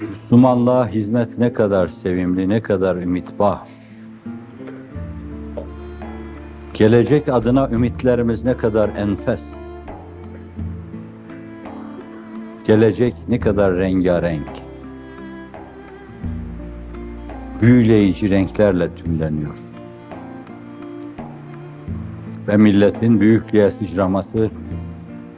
Müslümanlığa hizmet ne kadar sevimli, ne kadar ümit var. Gelecek adına ümitlerimiz ne kadar enfes. Gelecek ne kadar rengarenk. Büyüleyici renklerle tümleniyor. Ve milletin büyüklüğe sıçraması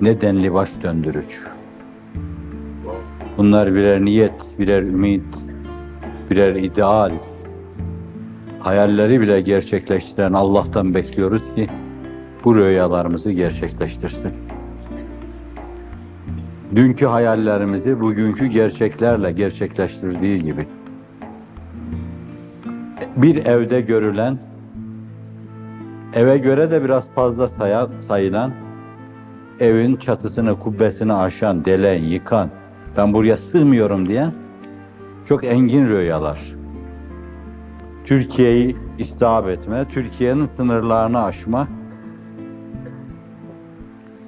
nedenli baş döndürücü. Bunlar birer niyet, birer ümit, birer ideal. Hayalleri bile gerçekleştiren Allah'tan bekliyoruz ki bu rüyalarımızı gerçekleştirsin. Dünkü hayallerimizi bugünkü gerçeklerle gerçekleştirdiği gibi. Bir evde görülen, eve göre de biraz fazla sayan, sayılan, evin çatısını, kubbesini aşan, delen, yıkan, ben buraya sığmıyorum diyen çok engin rüyalar. Türkiye'yi istihap etme, Türkiye'nin sınırlarını aşma,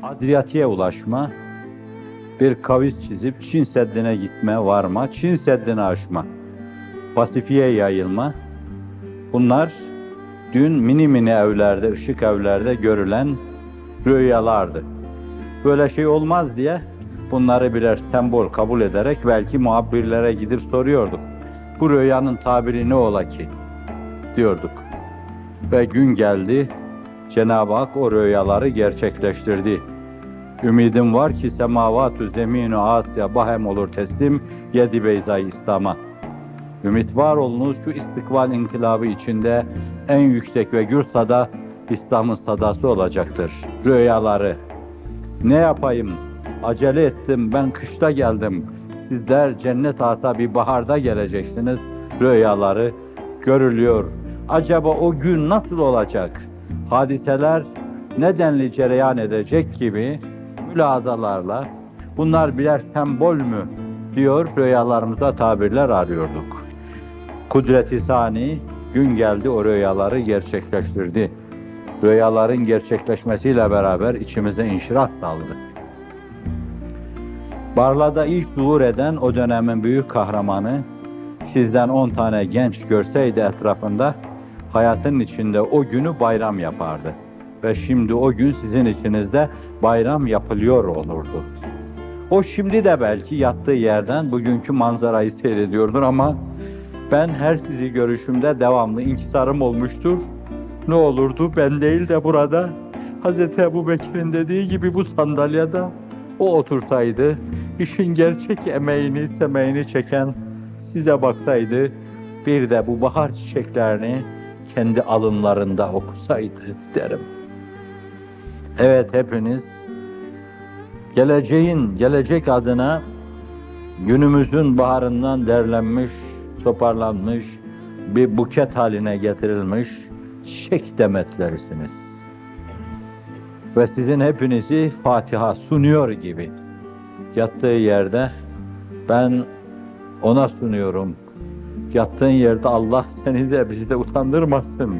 Adriyatik'e ulaşma, bir kavis çizip Çin Seddi'ne gitme, varma, Çin Seddi'ni aşma, Pasifik'e yayılma. Bunlar dün mini mini evlerde, ışık evlerde görülen rüyalardı. Böyle şey olmaz diye bunları birer sembol kabul ederek belki muhabirlere gidip soruyorduk. Bu rüyanın tabiri ne ola ki? diyorduk. Ve gün geldi, Cenab-ı Hak o rüyaları gerçekleştirdi. Ümidim var ki semavatü zeminu Asya bahem olur teslim yedi beyzay İslam'a. Ümit var olunuz şu istikbal inkılabı içinde en yüksek ve gür sada İslam'ın sadası olacaktır. Rüyaları. Ne yapayım? Acele ettim, ben kışta geldim. Sizler cennet asa bir baharda geleceksiniz. Rüyaları görülüyor. Acaba o gün nasıl olacak? Hadiseler nedenli cereyan edecek gibi mülazalarla bunlar birer sembol mü diyor rüyalarımıza tabirler arıyorduk. Kudreti sani gün geldi o rüyaları gerçekleştirdi. Rüyaların gerçekleşmesiyle beraber içimize inşirah saldı. Barla'da ilk zuhur eden o dönemin büyük kahramanı sizden 10 tane genç görseydi etrafında hayatın içinde o günü bayram yapardı. Ve şimdi o gün sizin içinizde bayram yapılıyor olurdu. O şimdi de belki yattığı yerden bugünkü manzarayı seyrediyordur ama ben her sizi görüşümde devamlı inkisarım olmuştur. Ne olurdu ben değil de burada Hz. Ebu Bekir'in dediği gibi bu sandalyede o otursaydı, işin gerçek emeğini, semeğini çeken size baksaydı, bir de bu bahar çiçeklerini kendi alınlarında okusaydı derim. Evet hepiniz geleceğin, gelecek adına günümüzün baharından derlenmiş, toparlanmış, bir buket haline getirilmiş çiçek demetlerisiniz. Ve sizin hepinizi Fatiha sunuyor gibi yattığı yerde ben ona sunuyorum. Yattığın yerde Allah seni de bizi de utandırmasın.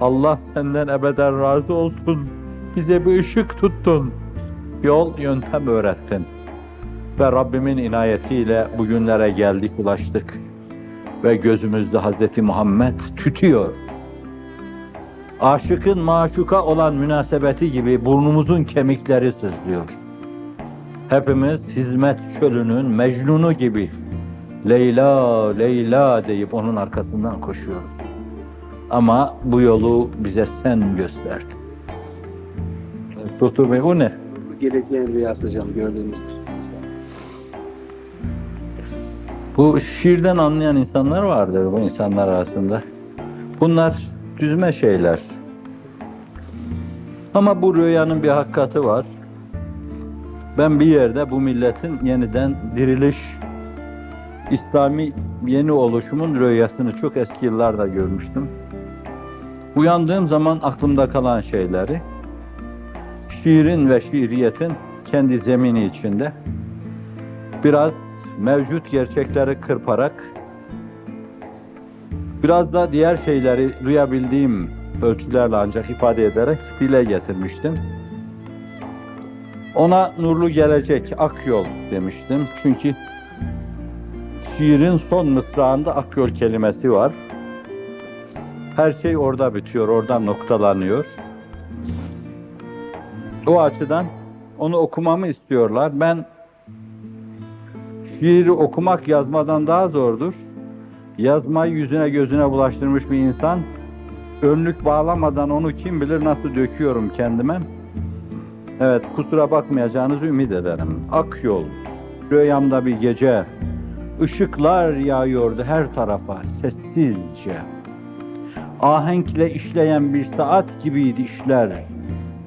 Allah senden ebeden razı olsun. Bize bir ışık tuttun. Yol, yöntem öğrettin. Ve Rabbimin inayetiyle bugünlere geldik, ulaştık. Ve gözümüzde Hazreti Muhammed tütüyor. Aşıkın maşuka olan münasebeti gibi burnumuzun kemikleri sızlıyor. Hepimiz hizmet çölünün mecnunu gibi Leyla, Leyla deyip onun arkasından koşuyoruz. Ama bu yolu bize sen gösterdin. Doktor Bey o ne? Bu geleceğin rüyası hocam gördüğünüz. Bu şiirden anlayan insanlar vardır bu insanlar arasında. Bunlar düzme şeyler. Ama bu rüyanın bir hakikati var. Ben bir yerde bu milletin yeniden diriliş, İslami yeni oluşumun rüyasını çok eski yıllarda görmüştüm. Uyandığım zaman aklımda kalan şeyleri, şiirin ve şiiriyetin kendi zemini içinde biraz mevcut gerçekleri kırparak biraz da diğer şeyleri duyabildiğim ölçülerle ancak ifade ederek dile getirmiştim. Ona nurlu gelecek, ak yol demiştim. Çünkü şiirin son mısrağında Akyol kelimesi var. Her şey orada bitiyor, orada noktalanıyor. O açıdan onu okumamı istiyorlar. Ben şiiri okumak yazmadan daha zordur. Yazmayı yüzüne gözüne bulaştırmış bir insan önlük bağlamadan onu kim bilir nasıl döküyorum kendime. Evet kusura bakmayacağınızı ümit ederim. Akyol, rüyamda bir gece, ışıklar yağıyordu her tarafa sessizce. Ahenkle işleyen bir saat gibiydi işler.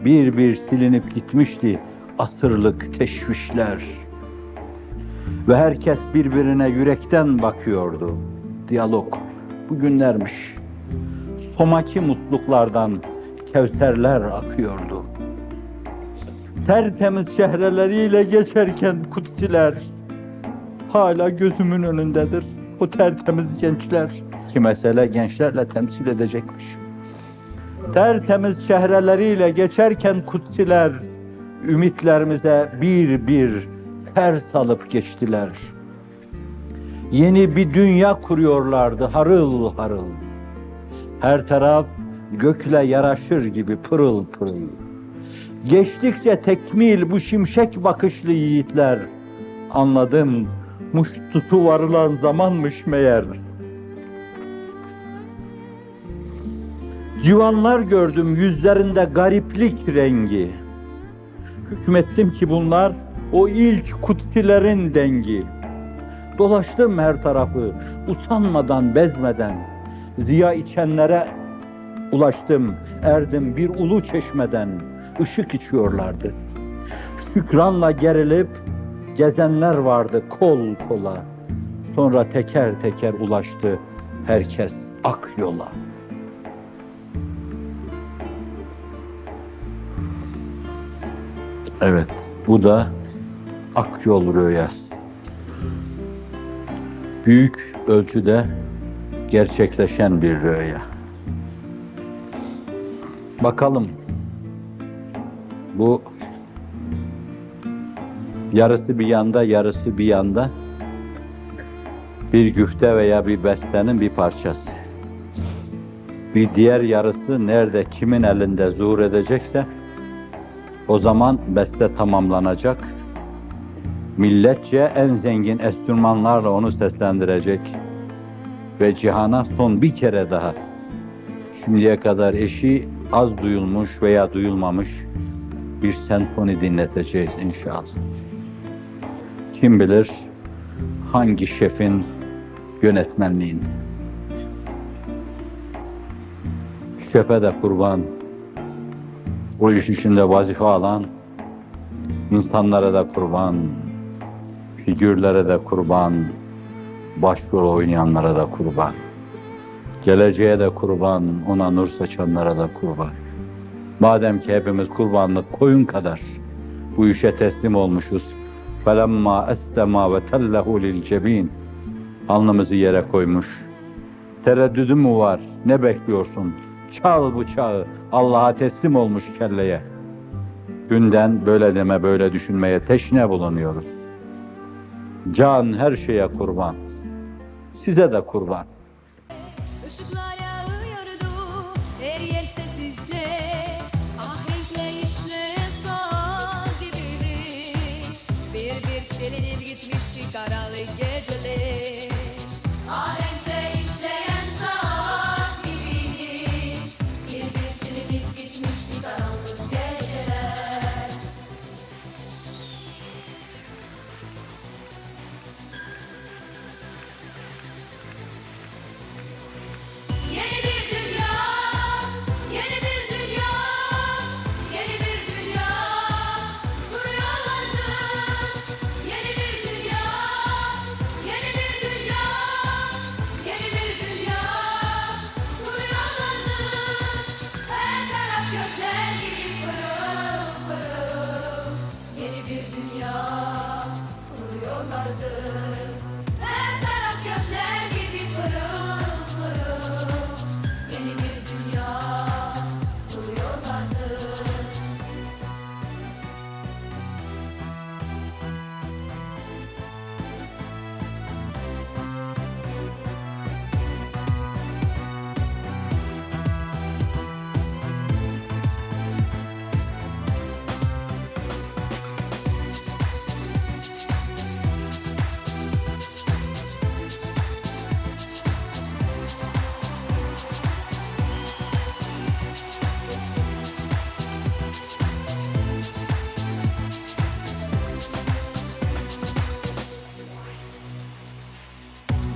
Bir bir silinip gitmişti asırlık teşvişler. Ve herkes birbirine yürekten bakıyordu. Diyalog bugünlermiş. Somaki mutluluklardan kevserler akıyordu. Tertemiz şehreleriyle geçerken kutsiler hala gözümün önündedir. O tertemiz gençler ki mesele gençlerle temsil edecekmiş. Tertemiz şehreleriyle geçerken kutsiler ümitlerimize bir bir fer salıp geçtiler. Yeni bir dünya kuruyorlardı harıl harıl. Her taraf gökle yaraşır gibi pırıl pırıl. Geçtikçe tekmil bu şimşek bakışlı yiğitler. Anladım, muştutu varılan zamanmış meğer. Civanlar gördüm yüzlerinde gariplik rengi. Hükmettim ki bunlar o ilk kutsilerin dengi. Dolaştım her tarafı, usanmadan, bezmeden. Ziya içenlere ulaştım, erdim bir ulu çeşmeden. Işık içiyorlardı. Şükranla gerilip gezenler vardı kol kola. Sonra teker teker ulaştı herkes ak yola. Evet, bu da Akyol rüyası. Büyük ölçüde gerçekleşen bir rüya. Bakalım bu yarısı bir yanda, yarısı bir yanda bir güfte veya bir bestenin bir parçası. Bir diğer yarısı nerede, kimin elinde zuhur edecekse o zaman beste tamamlanacak. Milletçe en zengin enstrümanlarla onu seslendirecek. Ve cihana son bir kere daha şimdiye kadar eşi az duyulmuş veya duyulmamış bir senfoni dinleteceğiz inşallah. Kim bilir hangi şefin yönetmenliğinde. Şefe de kurban, o iş içinde vazife alan insanlara da kurban, figürlere de kurban, başrol oynayanlara da kurban. Geleceğe de kurban, ona nur saçanlara da kurban. Madem ki hepimiz kurbanlık koyun kadar bu işe teslim olmuşuz. Felemma eslema ve tellehu lil cebin. Alnımızı yere koymuş. Tereddüdü mü var? Ne bekliyorsun? Çal bıçağı. Allah'a teslim olmuş kelleye. Günden böyle deme, böyle düşünmeye teşne bulunuyoruz. Can her şeye kurban. Size de kurban. Işıklar gitmişti karanlık geceler Ahenkle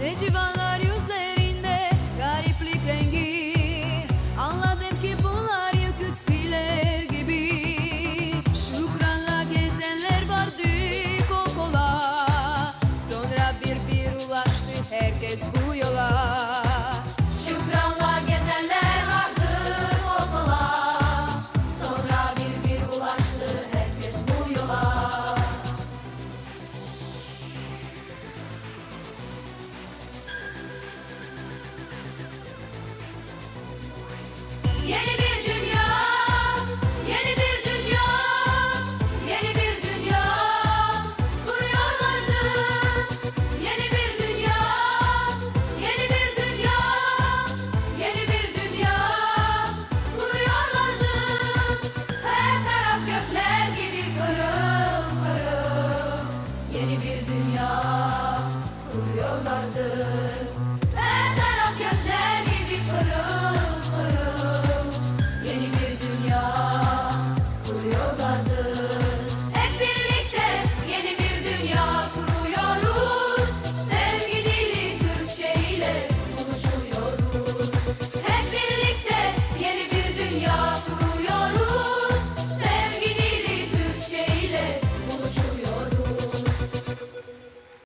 Ne civanlar